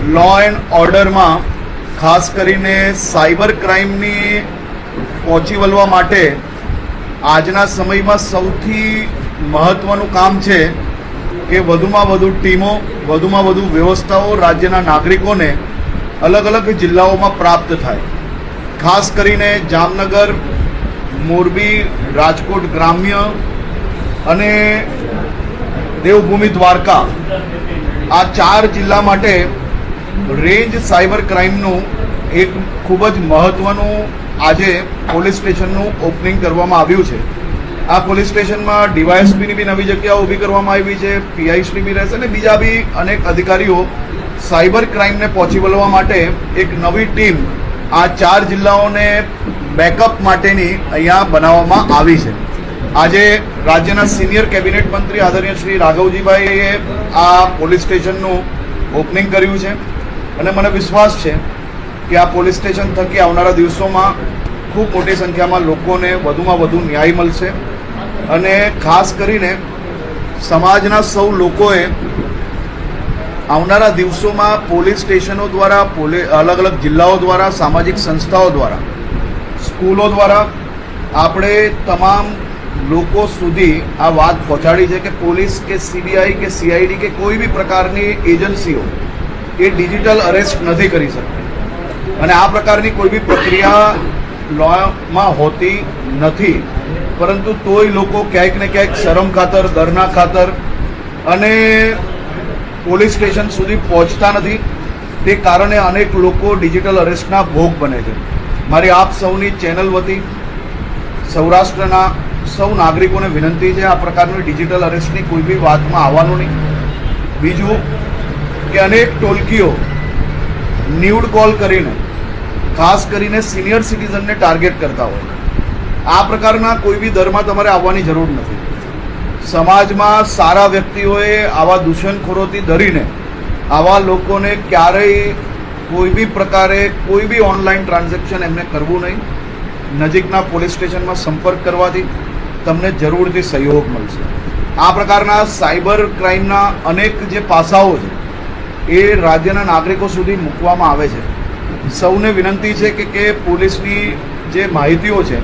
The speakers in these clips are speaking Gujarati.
લો એન્ડ ઓર્ડરમાં ખાસ કરીને સાયબર ક્રાઇમની પહોંચી વળવા માટે આજના સમયમાં સૌથી મહત્ત્વનું કામ છે કે વધુમાં વધુ ટીમો, વધુમાં વધુ વ્યવસ્થાઓ રાજ્યના નાગરિકોને અલગ અલગ જિલ્લાઓમાં પ્રાપ્ત થાય. ખાસ કરીને જામનગર, મોરબી, રાજકોટ ગ્રામ્ય અને દેવભૂમિ દ્વારકા આ ચાર જિલ્લા માટે રેન્જ સાયબર ક્રાઇમનું એક ખૂબ જ મહત્ત્વનું આજે પોલીસ સ્ટેશનનું ઓપનિંગ કરવામાં આવ્યું છે. આ પોલીસ સ્ટેશનમાં ડીવાયએસપીની બી નવી જગ્યાઓ ઊભી કરવામાં આવી છે પીઆઈશ્રી બી રહેશે અને બીજા બી અનેક અધિકારીઓ સાયબર ક્રાઇમને પહોંચી વળવા માટે એક નવી ટીમ આ ચાર જિલ્લાઓને બેકઅપ માટેની અહીંયા બનાવવામાં આવી છે. આજે રાજ્યના સિનિયર કેબિનેટ મંત્રી આદરણીય શ્રી રાઘવજીભાઈએ આ પોલીસ સ્ટેશનનું ઓપનિંગ કર્યું છે. અને મને વિશ્વાસ છે કે આ પોલીસ સ્ટેશન થકી આવનારા દિવસોમાં ખૂબ મોટી સંખ્યામાં લોકોને વધુમાં વધુ ન્યાય મળશે. અને ખાસ કરીને સમાજના સૌ લોકોએ આવનારા દિવસોમાં પોલીસ સ્ટેશનો દ્વારા પોલીસ અલગ અલગ જિલ્લાઓ દ્વારા, સામાજિક સંસ્થાઓ દ્વારા, સ્કૂલો દ્વારા આપણે તમામ લોકો સુધી આ વાત પહોંચાડી છે કે પોલીસ કે સીબીઆઈ કે સીઆઈડી કે કોઈ બી પ્રકારની એજન્સીઓ એ ડિજિટલ અરેસ્ટ નથી કરી શકતી. અને આ પ્રકારની કોઈ બી પ્રક્રિયા લોમાં હોતી નથી. પરંતુ તોય લોકો ક્યાંક ને ક્યાંક શરમ ખાતર, દરના ખાતર અને પોલીસ સ્ટેશન સુધી પહોંચતા નથી. તે કારણે અનેક લોકો ડિજિટલ અરેસ્ટના ભોગ બને છે. મારી આપ સૌની ચેનલ વતી સૌરાષ્ટ્રના સૌ નાગરિકોને વિનંતી છે આ પ્રકારની ડિજિટલ અરેસ્ટની કોઈ બી વાતમાં આવવાનું નહીં. બીજું કે અનેક ટોલકીઓ ન્યૂડ કોલ કરીને, ખાસ કરીને સિનિયર સિટીઝનને ટાર્ગેટ કરતા હોય. આ પ્રકારના કોઈ બી દરમાં તમારે આવવાની જરૂર નથી. સમાજમાં સારા વ્યક્તિઓએ આવા દૂષણખોરોથી ડરીને, આવા લોકોને ક્યારેય કોઈ બી પ્રકારે કોઈ બી ઓનલાઈન ટ્રાન્ઝેક્શન એમને કરવું નહીં. નજીકના પોલીસ સ્ટેશનમાં સંપર્ક કરવાથી તમને જરૂરથી સહયોગ મળશે. આ પ્રકારના સાયબર ક્રાઇમના અનેક જે પાસાઓ છે એ રાજ્યના નાગરિકો સુધી મૂકવામાં આવે છે. સૌને વિનંતી છે કે કે પોલીસની જે માહિતીઓ છે,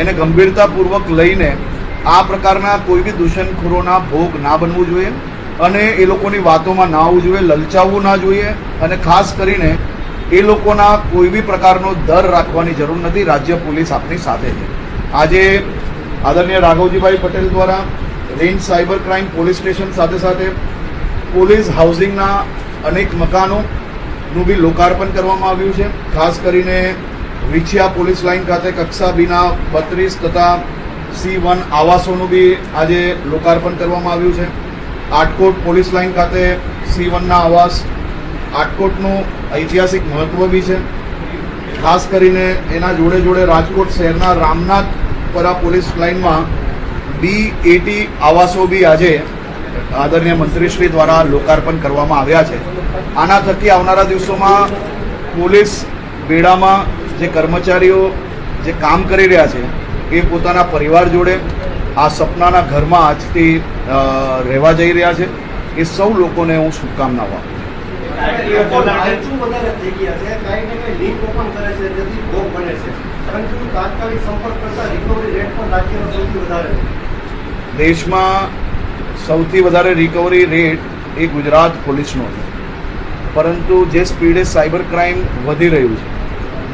એને ગંભીરતાપૂર્વક લઈને આ પ્રકારના કોઈ બી દૂષણખોરોના ભોગ ના બનવું જોઈએ અને એ લોકોની વાતોમાં ના આવવું જોઈએ, લલચાવવું ના જોઈએ અને ખાસ કરીને એ લોકોના કોઈ બી પ્રકારનો દર રાખવાની જરૂર નથી, રાજ્ય પોલીસ આપની સાથે છે. આજે આદરણીય રાઘવજીભાઈ પટેલ દ્વારા range cyber crime police station સાથે સાથે પોલીસ હાઉસિંગના અનેક મકાનોનું બી લોકાર્પણ કરવામાં આવ્યું છે. ખાસ કરીને વિછિયા પોલીસ લાઇન ખાતે કક્ષા બીના બત્રીસ તથા સી વન આવાસોનું બી આજે લોકાર્પણ કરવામાં આવ્યું છે. આટકોટ પોલીસ લાઇન ખાતે સી વનના આવાસ, આટકોટનું ઐતિહાસિક મહત્વ બી છે. ખાસ કરીને એના જોડે જોડે રાજકોટ શહેરના રામનાથપરા પોલીસ લાઇનમાં બી એટી આવાસો બી આજે આદરણીય મંત્રીશ્રી દ્વારા લોકાર્પણ કરવામાં આવ્યા છે. આના થકી આવનારા દિવસોમાં પોલીસ બેડામાં જે કર્મચારીઓ જે કામ કરી રહ્યા છે, એ પોતાના પરિવાર જોડે, આ સપનાના ઘરમાં આજથી રહેવા જઈ રહ્યા છે. એ સૌ લોકોને હું શુભકામનાઓ આપું દેશમાં સૌથી વધારે રિકવરી રેટ એ ગુજરાત પોલીસનો છે. પરંતુ જે સ્પીડે સાયબર ક્રાઇમ વધી રહ્યું છે.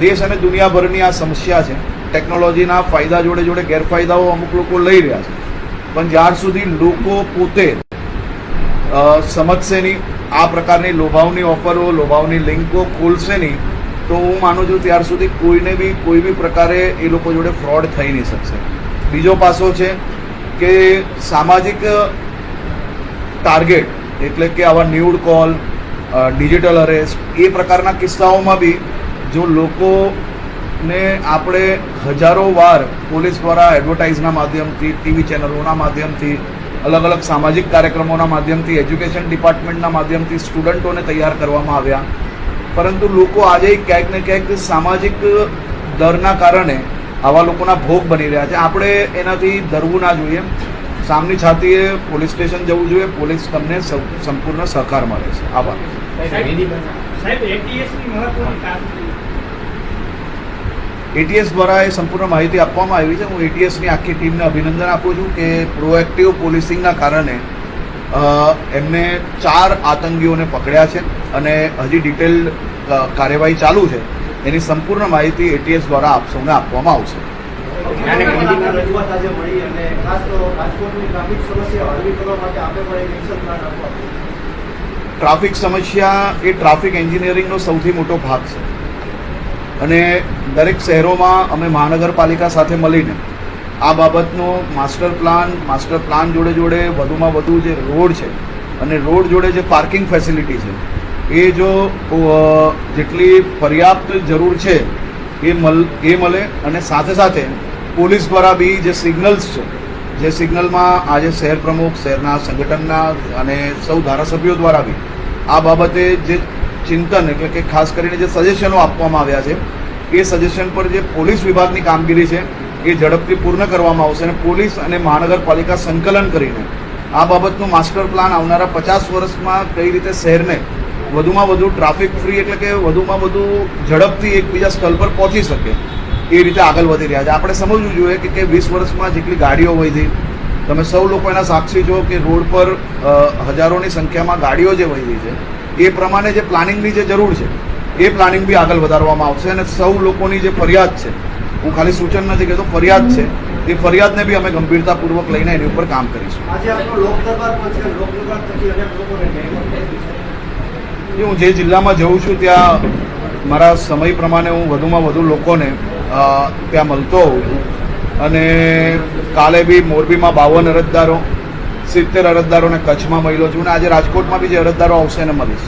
દેશ અને દુનિયાભરની આ સમસ્યા છે. ટેકનોલોજીના ફાયદા જોડે જોડે ગેરફાયદાઓ અમુક લોકો લઈ રહ્યા છે. પણ જ્યાર સુધી લોકો પોતે સમજશે નહીં, આ પ્રકારની લોભાવની ઓફરો લોભાવની લિંકો ખોલશે નહીં, તો હું માનું છું ત્યાર સુધી કોઈને બી, કોઈ બી પ્રકારે એ લોકો જોડે ફ્રોડ થઈ નહીં શકશે. બીજો પાસો છે કે સામાજિક ટાર્ગેટ એટલે કે આવા ન્યૂડ કોલ ડિજિટલ અરેસ્ટ એ પ્રકારના કિસ્સાઓમાં બી જો લોકોને આપણે હજારો વાર પોલીસ દ્વારા એડવર્ટાઇઝના માધ્યમથી ટીવી ચેનલોના માધ્યમથી, અલગ અલગ સામાજિક કાર્યક્રમોના માધ્યમથી એજ્યુકેશન ડિપાર્ટમેન્ટના માધ્યમથી સ્ટુડન્ટોને તૈયાર કરવામાં આવ્યા. પરંતુ લોકો આજે ક્યાંક ને ક્યાંક સામાજિક દરના કારણે આવા લોકોના ભોગ બની રહ્યા છે. આપણે એનાથી ડરવું ના જોઈએ. સામની છાતીએ પોલીસ સ્ટેશન જવું જોઈએ. પોલીસ તમને સંપૂર્ણ સહકાર મળે છે. આભાર. એટીએસની મહત્વની કામગીરી. એટીએસ દ્વારા એ સંપૂર્ણ માહિતી આપવામાં આવી છે. હું એટીએસની આખી ટીમને અભિનંદન આપું છું કે પ્રોએક્ટિવ પોલીસિંગના કારણે એમને ચાર આતંકીઓને પકડ્યા છે અને હજી ડિટેલ કાર્યવાહી ચાલુ છે. એની સંપૂર્ણ માહિતી એટીએસ દ્વારા આપ સૌને આપવામાં આવશે. ટ્રાફિક સમસ્યા એ ટ્રાફિક એન્જિનિયરિંગનો સૌથી મોટો ભાગ છે. અને દરેક શહેરોમાં અમે મહાનગરપાલિકા સાથે મળીને આ બાબતનો માસ્ટર પ્લાન માસ્ટર પ્લાન જોડે જોડે વધુમાં વધુ જે રોડ છે અને રોડ જોડે જે પાર્કિંગ ફેસિલિટી છે, એ જો જેટલી પર્યાપ્ત જરૂર છે, એ મલ, એ મળે અને સાથે સાથે પોલીસ દ્વારા બી જે સિગ્નલ્સ છે જે સિગ્નલમાં આજે શહેર પ્રમુખ, શહેરના સંગઠનના અને સૌ ધારાસભ્યો દ્વારા બી આ બાબતે જે ચિંતન એટલે કે ખાસ કરીને જે સજેશનો આપવામાં આવ્યા છે, એ સજેશન પર જે પોલીસ વિભાગની કામગીરી છે, એ ઝડપથી પૂર્ણ કરવામાં આવશે અને પોલીસ અને મહાનગરપાલિકા સંકલન કરીને આ બાબતનું માસ્ટર પ્લાન આવનારા પચાસ વર્ષમાં કઈ રીતે શહેરને વધુમાં વધુ ટ્રાફિક ફ્રી એટલે કે વધુમાં વધુ ઝડપથી એકબીજા સ્થળ પર પહોંચી શકે એ રીતે આગળ વધી રહ્યા છે. આપણે સમજવું જોઈએ કે કે વીસ વર્ષમાં જેટલી ગાડીઓ વધી તમે સૌ લોકો એના સાક્ષી છો કે રોડ પર હજારોની સંખ્યામાં ગાડીઓ જે વધી છે એ પ્રમાણે જે પ્લાનિંગની જે જરૂર છે એ પ્લાનિંગ બી આગળ વધારવામાં આવશે અને સૌ લોકોની જે ફરિયાદ છે હું ખાલી સૂચન નથી કહેતો ફરિયાદ છે એ ફરિયાદને બી અમે ગંભીરતાપૂર્વક લઈને એની ઉપર કામ કરીશું. આજે હું જે જિલ્લામાં જઉં છું ત્યાં મારા સમય પ્રમાણે હું વધુમાં વધુ લોકોને ત્યાં મળતો હોઉં છું. અને કાલે બી મોરબીમાં બાવન અરજદારો સિત્તેર અરજદારોને કચ્છમાં મળ્યો છું. અને આજે રાજકોટમાં બી જે અરજદારો આવશે એને મળીશ.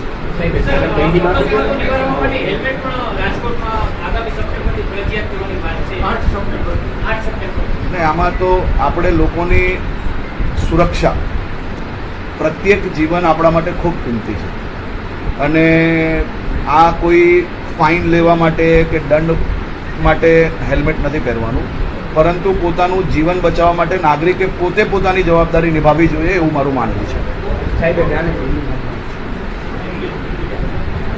ને આમાં તો આપણે લોકોની સુરક્ષા પ્રત્યેક જીવન આપણા માટે ખૂબ કિંમતી છે. અને આ કોઈ ફાઇન લેવા માટે કે દંડ માટે હેલ્મેટ નથી પહેરવાનું. પરંતુ પોતાનું જીવન બચાવવા માટે નાગરિકે પોતે પોતાની જવાબદારી નિભાવવી જોઈએ એવું મારું માનવું છે.